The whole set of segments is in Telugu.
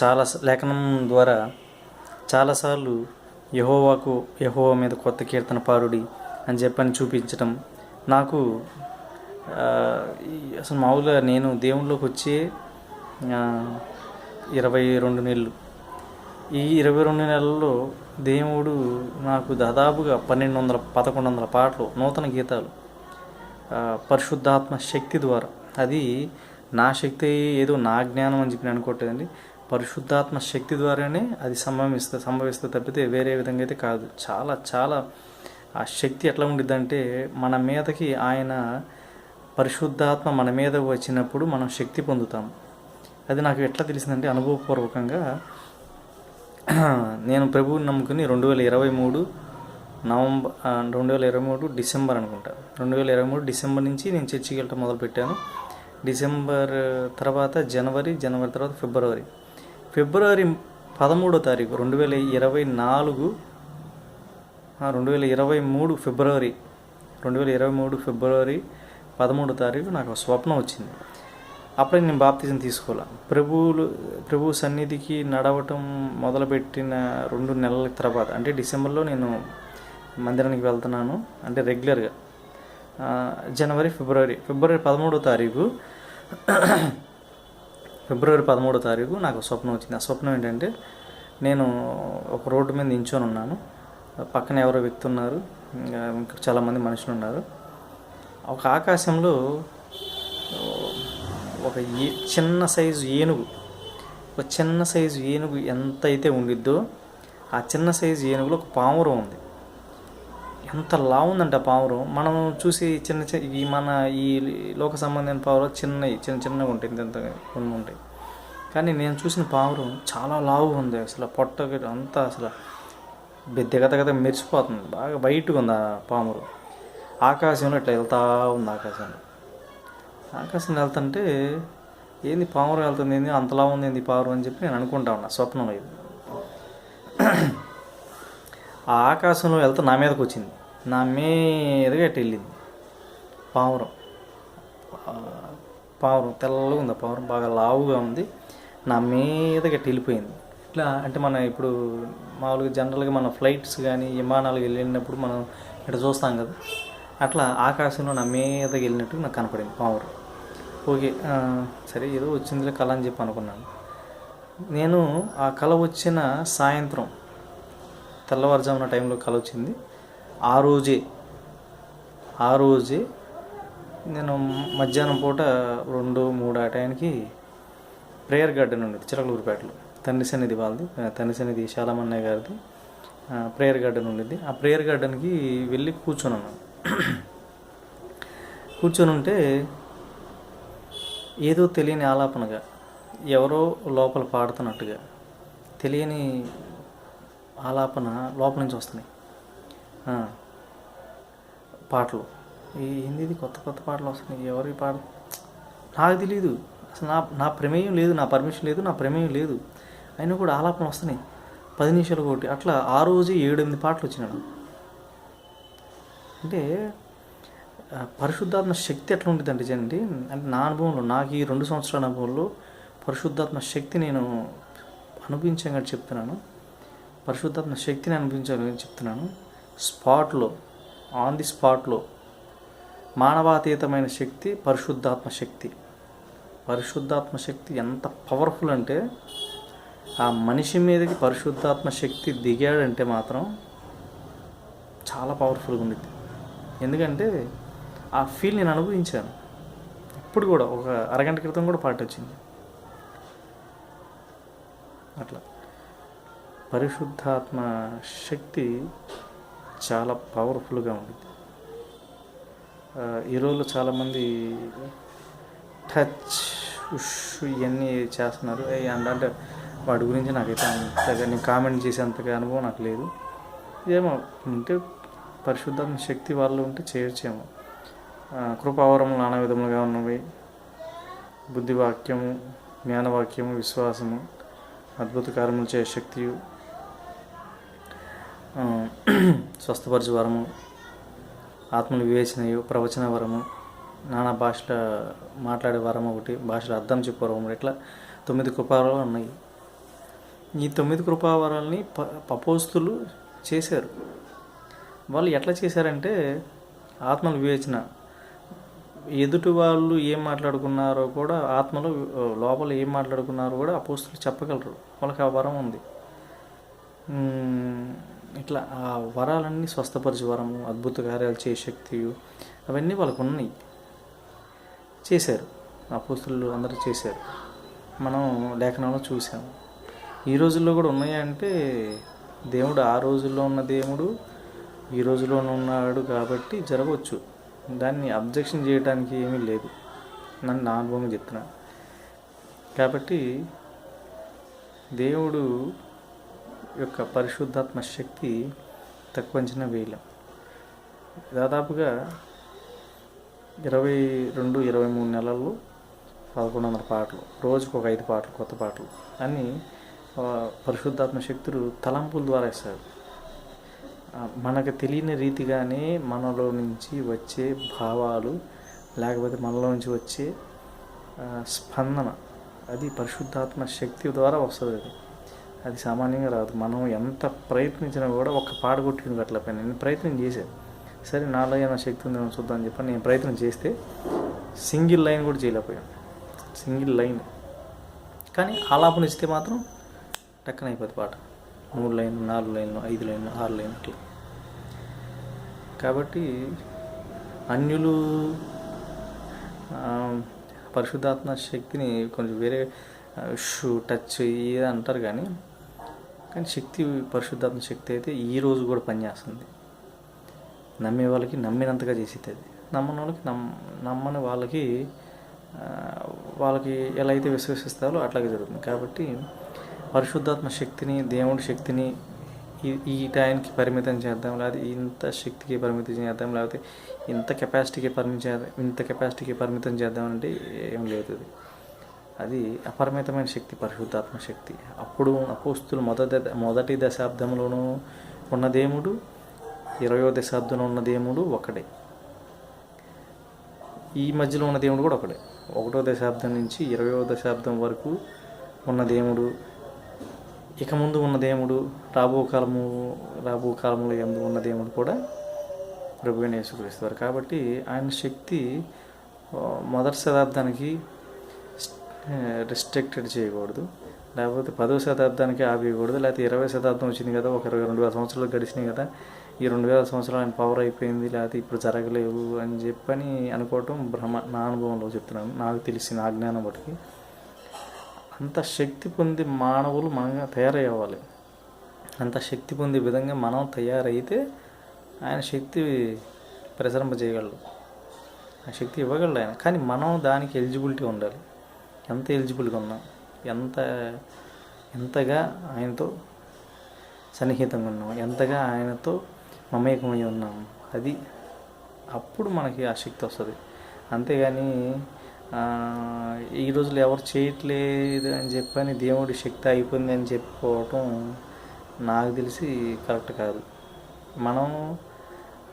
చాలా లేఖనం ద్వారా చాలాసార్లు యహోవాకు యహోవా మీద కొత్త కీర్తన పారుడి అని చెప్పని చూపించటం నాకు అసలు మామూలుగా నేను దేవుళ్ళలోకి వచ్చే ఇరవై రెండు నెలలు. ఈ ఇరవై రెండు నెలల్లో దేవుడు నాకు దాదాపుగా పన్నెండు వందల పదకొండు వందల పాటలు నూతన గీతాలు పరిశుద్ధాత్మ శక్తి ద్వారా. అది నా శక్తి ఏదో నా జ్ఞానం అని చెప్పి నేను అనుకోవట్లేదండి. పరిశుద్ధాత్మ శక్తి ద్వారానే అది సంభవిస్తుంది సంభవిస్తుంది తప్పితే వేరే విధంగా అయితే కాదు. చాలా చాలా ఆ శక్తి ఎట్లా ఉండిద్దంటే మన మీదకి ఆయన పరిశుద్ధాత్మ మన మీద వచ్చినప్పుడు మనం శక్తి పొందుతాం. అది నాకు ఎట్లా తెలిసిందంటే అనుభవపూర్వకంగా నేను ప్రభువుని నమ్ముకుని రెండు వేల ఇరవై మూడు నవంబర్ రెండు వేల ఇరవై మూడు డిసెంబర్ అనుకుంటా. రెండు వేల ఇరవై మూడు డిసెంబర్ నుంచి నేను చర్చికి వెళ్ళటం మొదలుపెట్టాను. డిసెంబర్ తర్వాత జనవరి జనవరి తర్వాత ఫిబ్రవరి. ఫిబ్రవరి పదమూడో తారీఖు రెండు వేల ఇరవై నాలుగు రెండు వేల ఇరవై మూడు ఫిబ్రవరి రెండు వేల ఇరవై మూడు ఫిబ్రవరి పదమూడో తారీఖు నాకు ఒక స్వప్నం వచ్చింది. అప్పుడే నేను బాప్తిజం తీసుకోవాలి. ప్రభువులు ప్రభు సన్నిధికి నడవటం మొదలుపెట్టిన రెండు నెలల తర్వాత అంటే డిసెంబర్లో నేను మందిరానికి వెళ్తున్నాను అంటే రెగ్యులర్గా జనవరి ఫిబ్రవరి ఫిబ్రవరి పదమూడో తారీఖు ఫిబ్రవరి పదమూడో తారీఖు నాకు స్వప్నం వచ్చింది. ఆ స్వప్నం ఏంటంటే నేను ఒక రోడ్డు మీద నించొని ఉన్నాను. పక్కన ఎవరో వ్యక్తి ఉన్నారు. ఇంకా చాలామంది మనుషులు ఉన్నారు. ఒక ఆకాశంలో ఒక ఏ చిన్న సైజు ఏనుగు ఒక చిన్న సైజు ఏనుగు ఎంత అయితే ఉండిద్దో ఆ చిన్న సైజు ఏనుగులో ఒక పావురం ఉంది. ఎంత లా ఉందంట పావురం? మనం చూసి చిన్న చిన్న ఈ మన ఈ లోక సంబంధమైన పావురం చిన్నవి చిన్న చిన్నగా ఉంటాయి ఇంత కొన్ని ఉంటాయి. కానీ నేను చూసిన పావురం చాలా లావు ఉంది అసలు పొట్ట అంతా అసలు దిగదగద మెరిసిపోతుంది. బాగా బయటగా ఉంది ఆ పామురు. ఆకాశంలో ఇట్లా వెళ్తా ఉంది ఆకాశంలో. ఆకాశం వెళ్తుంటే ఏంది పావురం వెళ్తుంది ఏంది అంతలా ఉంది ఏంది పావురం అని చెప్పి నేను అనుకుంటా ఉన్నా స్వప్నంలో ఇది. ఆ ఆకాశంలో వెళ్తే నా మీదకి వచ్చింది నా మీదగా ఇట్ట వెళ్ళింది పావురం పావురం తెల్లగా ఉంది పావురం బాగా లావుగా ఉంది. నా మీదగా వెళ్ళిపోయింది ఇట్లా అంటే మన ఇప్పుడు మామూలుగా జనరల్గా మన ఫ్లైట్స్ కానీ విమానాలు వెళ్ళినప్పుడు మనం ఇట్లా చూస్తాం కదా. అట్లా ఆకాశంలో నా మీదకి వెళ్ళినట్టు నాకు కనపడింది పావురం. ఓకే సరే ఏదో వచ్చిందిలే కళ అని చెప్పి అనుకున్నాను. నేను ఆ కళ వచ్చిన సాయంత్రం తెల్లవారుజామున టైంలో కళ వచ్చింది. ఆ రోజే ఆ రోజే నేను మధ్యాహ్నం పూట రెండు మూడు ఆ టైంకి ప్రేయర్ గార్డెన్ ఉండేది చిరకలూరుపేటలో. తండ్రి సన్నిధి వాళ్ళది తండ్రి సన్నిధి శాలమన్నయ్య గారిది ప్రేయర్ గార్డెన్ ఉండేది. ఆ ప్రేయర్ గార్డెన్కి వెళ్ళి కూర్చున్నాను కూర్చొని ఉంటే ఏదో తెలియని ఆలాపనగా ఎవరో లోపల పాడుతున్నట్టుగా తెలియని ఆలాపన లోపల నుంచి వస్తున్నాయి. పాటలు. ఈ ఏంది ఇది కొత్త కొత్త పాటలు వస్తున్నాయి. ఎవరి పాట? నాకు తెలియదు అసలు నా నా ప్రమేయం లేదు నా పర్మిషన్ లేదు నా ప్రమేయం లేదు. అయినా కూడా ఆలాపన వస్తున్నాయి. పది నిమిషాలు ఒకటి అట్లా ఆ రోజు ఏడు ఎనిమిది పాటలు వచ్చినాడు అంటే పరిశుద్ధాత్మ శక్తి ఎట్లా ఉంటుంది జనండి అంటే నా అనుభవంలో నాకు ఈ రెండు సంవత్సరాల అనుభవంలో పరిశుద్ధాత్మ శక్తి నేను అనుభవించాను చెప్తున్నాను. పరిశుద్ధాత్మ శక్తిని అనుభవించాలని చెప్తున్నాను. స్పాట్లో ఆన్ ది స్పాట్లో మానవాతీతమైన శక్తి పరిశుద్ధాత్మ శక్తి. పరిశుద్ధాత్మ శక్తి ఎంత పవర్ఫుల్ అంటే ఆ మనిషి మీదకి పరిశుద్ధాత్మ శక్తి దిగాడంటే మాత్రం చాలా పవర్ఫుల్గా ఉంది ఎందుకంటే ఆ ఫీల్ నేను అనుభవించాను. ఇప్పుడు కూడా ఒక అరగంట క్రితం కూడా పాట వచ్చింది. అట్లా. పరిశుద్ధాత్మ శక్తి చాలా పవర్ఫుల్గా ఉంటుంది ఈ రోజుల్లో చాలామంది టచ్ ఉష్ ఇవన్నీ చేస్తున్నారు. అంటే వాటి గురించి నాకైతే అంతగా నేను కామెంట్ చేసేంతగా అనుభవం నాకు లేదు. ఏమో ఉంటే పరిశుద్ధాత్మ శక్తి వాళ్ళు ఉంటే చేయొచ్చేమో. కృపావరములు నానా విధములుగా ఉన్నవి. బుద్ధివాక్యము జ్ఞానవాక్యము విశ్వాసము అద్భుత కార్యములు చేయ శక్తియు. స్వస్థపరచు వరము ఆత్మలు వివేచనయు ప్రవచన వరము నానా భాషల మాట్లాడే వరం ఒకటి భాషల అర్థం చెప్పే వరం ఇట్లా తొమ్మిది కృపావరాలు ఉన్నాయి. ఈ తొమ్మిది కృపావరాలని ప పపోస్తులు చేశారు. వాళ్ళు ఎట్లా చేశారంటే ఆత్మలు వివేచన ఎదుటి వాళ్ళు ఏం మాట్లాడుకున్నారో కూడా ఆత్మలో లోపల ఏం మాట్లాడుకున్నారో కూడా అపోస్తులు చెప్పగలరు. వాళ్ళకి ఆ వరం ఉంది. ఇట్లా ఆ వరాలన్నీ స్వస్థపరిచే వరము అద్భుత కార్యాలు చేయ శక్తి అవన్నీ వాళ్ళకు ఉన్నాయి చేశారు. అపోస్తులు అందరూ చేశారు. మనం లేఖనంలో చూసాము ఈ రోజుల్లో కూడా ఉన్నాయా అంటే దేవుడు ఆ రోజుల్లో ఉన్న దేవుడు ఈ రోజులోనే ఉన్నాడు కాబట్టి జరగవచ్చు. దాన్ని అబ్జెక్షన్ చేయడానికి ఏమీ లేదు. నన్ను నా అనుభవం చెప్తున్నాను కాబట్టి దేవుడు యొక్క పరిశుద్ధాత్మ శక్తి తక్కువ అంచనా వేయలేం. దాదాపుగా ఇరవై రెండు ఇరవై మూడు నెలల్లో పదకొండు వందల పాటలు రోజుకు ఒక ఐదు పాటలు కొత్త పాటలు అని పరిశుద్ధాత్మ శక్తులు తలంపుల ద్వారా ఇస్తారు మనకు తెలియని రీతిగానే మనలో నుంచి వచ్చే భావాలు లేకపోతే మనలో నుంచి వచ్చే స్పందన అది పరిశుద్ధాత్మ శక్తి ద్వారా వస్తుంది అది. అది సామాన్యంగా రాదు. మనం ఎంత ప్రయత్నించినా కూడా ఒక పాట కొట్టుకుని అట్లా నేను ప్రయత్నం చేశాను సరే నాలో ఏమైనా శక్తి ఉందేమో చూద్దామని చెప్పి నేను ప్రయత్నం చేస్తే సింగిల్ లైన్ కూడా చేయలేకపోయాను. Single line. కానీ ఆలాపన ఇస్తే మాత్రం టక్కన అయిపోతుంది పాట. మూడు లైన్లు నాలుగు లైన్లు ఐదు లైన్లు ఆరు లైన్లు అట్లా. కాబట్టి అన్యులు పరిశుద్ధాత్మ శక్తిని కొంచెం వేరే షూ టచ్ ఇది అంటారు కానీ కానీ శక్తి పరిశుద్ధాత్మ శక్తి అయితే ఈ రోజు కూడా పనిచేస్తుంది. నమ్మే వాళ్ళకి నమ్మినంతగా చేసేది. నమ్మని వాళ్ళకి నమ్ నమ్మని వాళ్ళకి వాళ్ళకి ఎలా అయితే విశ్వసిస్తారో అట్లాగే జరుగుతుంది. కాబట్టి పరిశుద్ధాత్మ శక్తిని దేవుడి శక్తిని ఈ ఈ టైంకి పరిమితం చేద్దాం లేకపోతే ఇంత శక్తికి పరిమితం చేద్దాం లేకపోతే ఇంత కెపాసిటీకి పరిమితం చేద్దాం ఇంత కెపాసిటీకి పరిమితం చేద్దాం అంటే ఏం లేదు. అది అది అపరిమితమైన శక్తి పరిశుద్ధాత్మ శక్తి. అప్పుడు అపోస్తులు మొదటి మొదటి దశాబ్దంలోనూ ఉన్న దేవుడు ఇరవయో దశాబ్దంలో ఉన్న దేవుడు ఒకడే. ఈ మధ్యలో ఉన్న దేవుడు కూడా ఒకడే. ఒకటో దశాబ్దం నుంచి ఇరవయో దశాబ్దం వరకు ఉన్న దేవుడు ఇక ముందు ఉన్న దేవుడు రాబో కాలము రాబో కాలంలో ఎందు ఉన్న దేవుడు కూడా ప్రభువుని యేసుక్రీస్తువారు కాబట్టి ఆయన శక్తి మొదటి శతాబ్దానికి రిస్ట్రిక్టెడ్ చేయకూడదు. లేకపోతే పదో శతాబ్దానికి ఆపేయకూడదు. లేకపోతే ఇరవై శతాబ్దం వచ్చింది కదా ఒక ఇరవై రెండు వేల సంవత్సరాలు గడిచినాయి కదా ఈ రెండు వేల సంవత్సరాలు ఆయన పవర్ అయిపోయింది లేకపోతే ఇప్పుడు జరగలేవు అని చెప్పని అనుకోవటం భ్రమ నా అనుభవంలో చెప్తున్నాను. నాకు తెలిసిన నా జ్ఞానం బట్టి అంత శక్తి పొంది మానవులు మనగా తయారయ్యవాలి. అంత శక్తి పొందే విధంగా మనం తయారైతే ఆయన శక్తి ప్రసరింపజేయగలడు. ఆ శక్తి ఇవ్వగలడు ఆయన. కానీ మనం దానికి ఎలిజిబిలిటీ ఉండాలి. ఎంత ఎలిజిబుల్గా ఉన్నాం ఎంత ఎంతగా ఆయనతో సన్నిహితంగా ఉన్నాం ఎంతగా ఆయనతో మమేకమై ఉన్నాం అది అప్పుడు మనకి ఆ శక్తి వస్తుంది. అంతేగాని ఈ రోజులు ఎవరు చేయట్లేదు అని చెప్పని దేవుడి శక్తి అయిపోయింది అని చెప్పుకోవటం నాకు తెలిసి కరెక్ట్ కాదు. మనం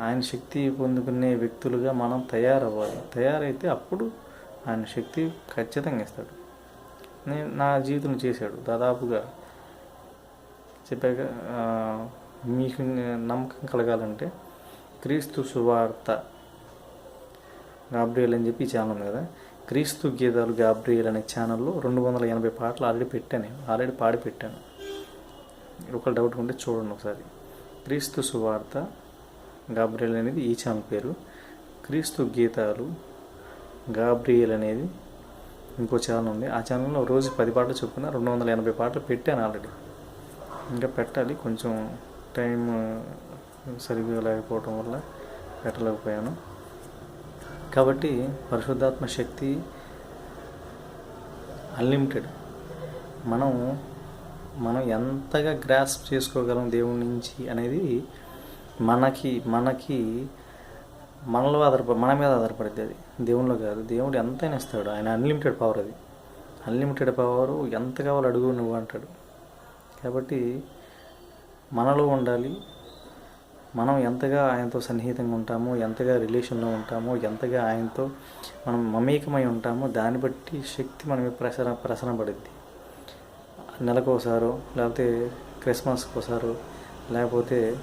ఆయన శక్తి పొందుకునే వ్యక్తులుగా మనం తయారవ్వాలి. తయారైతే అప్పుడు ఆయన శక్తి ఖచ్చితంగా ఇస్తాడు. నేను నా జీవితం చేశాడు. దాదాపుగా చెప్పాక మీకు నమ్మకం కలగాలంటే క్రీస్తు సువార్త గాబ్రియల్ అని చెప్పి ఛానల్ ఉంది కదా. క్రీస్తు గీతాలు గాబ్రియల్ అనే ఛానల్లో రెండు వందల ఎనభై పాటలు ఆల్రెడీ పెట్టాను ఆల్రెడీ పాడి పెట్టాను. ఒక డౌట్ ఉంటే చూడండి ఒకసారి. క్రీస్తు సువార్త గాబ్రియల్ అనేది ఈ ఛానల్ పేరు. క్రీస్తు గీతాలు గాబ్రియల్ అనేది ఇంకో ఛానల్ ఉంది. ఆ ఛానల్లో రోజు పది పాటలు చొప్పున రెండు వందల ఎనభై పాటలు పెట్టాను ఆల్రెడీ ఇంకా పెట్టాలి. కొంచెం టైం సరిగ్గా లేకపోవడం వల్ల పెట్టలేకపోయాను. కాబట్టి పరిశుద్ధాత్మ శక్తి అన్లిమిటెడ్ మనం మనం ఎంతగా గ్రాస్ప్ చేసుకోగలం దేవుడి నుంచి అనేది మనకి మనకి మనలో ఆధారపడి మన మీద ఆధారపడిద్ది అది. దేవునిలో కాదు. దేవుడు ఎంతైనా ఇస్తాడు. ఆయన అన్లిమిటెడ్ పవర్ అది. అన్లిమిటెడ్ పవర్ ఎంత కావాలో అడుగు నువ్వు అంటాడు. కాబట్టి మనలో ఉండాలి. మనం ఎంతగా ఆయనతో సన్నిహితంగా ఉంటామో ఎంతగా రిలేషన్లో ఉంటామో ఎంతగా ఆయనతో మనం మమేకమై ఉంటామో దాన్ని బట్టి శక్తి మన మీద ప్రసర ప్రసరపడుద్ది నెలకోసారో లేకపోతే క్రిస్మస్కి ఒకసారో లేకపోతే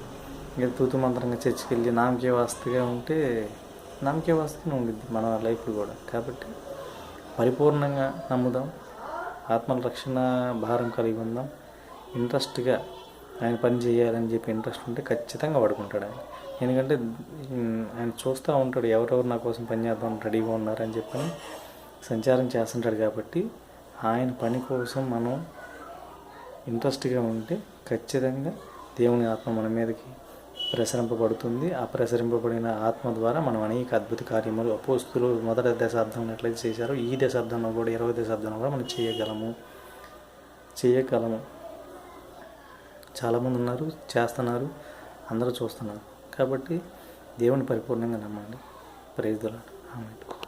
ఇంకా తూతు మంత్రంగా చర్చికి వెళ్ళి నామకే వాస్తుగా ఉంటే నామకే వాస్తుగానే ఉండిద్ది మన లైఫ్ కూడా. కాబట్టి పరిపూర్ణంగా నమ్ముదాం ఆత్మల రక్షణ భారం కలిగి ఉందాం ఇంట్రెస్ట్గా ఆయన పని చేయాలని చెప్పి ఇంట్రెస్ట్ ఉంటే ఖచ్చితంగా పడుకుంటాడు ఆయన ఎందుకంటే ఆయన చూస్తూ ఉంటాడు ఎవరెవరు నా కోసం పని చేద్దాం రెడీగా ఉన్నారని చెప్పని సంచారం చేస్తుంటాడు కాబట్టి ఆయన పని కోసం మనం ఇంట్రెస్ట్గా ఉంటే ఖచ్చితంగా దేవుని ఆత్మ మన మీదకి ప్రసరింపబడుతుంది. ఆ ప్రసరింపబడిన ఆత్మ ద్వారా మనం అనేక అద్భుత కార్యములు అపోస్తులు మొదటి దశాబ్దంలో ఎట్లయితే చేశారో ఈ దశాబ్దంలో కూడా ఇరవై దశాబ్దంలో కూడా మనం చేయగలము. చేయగలము. చాలామంది ఉన్నారు చేస్తున్నారు అందరూ చూస్తున్నారు. కాబట్టి దేవుని పరిపూర్ణంగా నమ్మండి. ప్రైజ్ ఆమె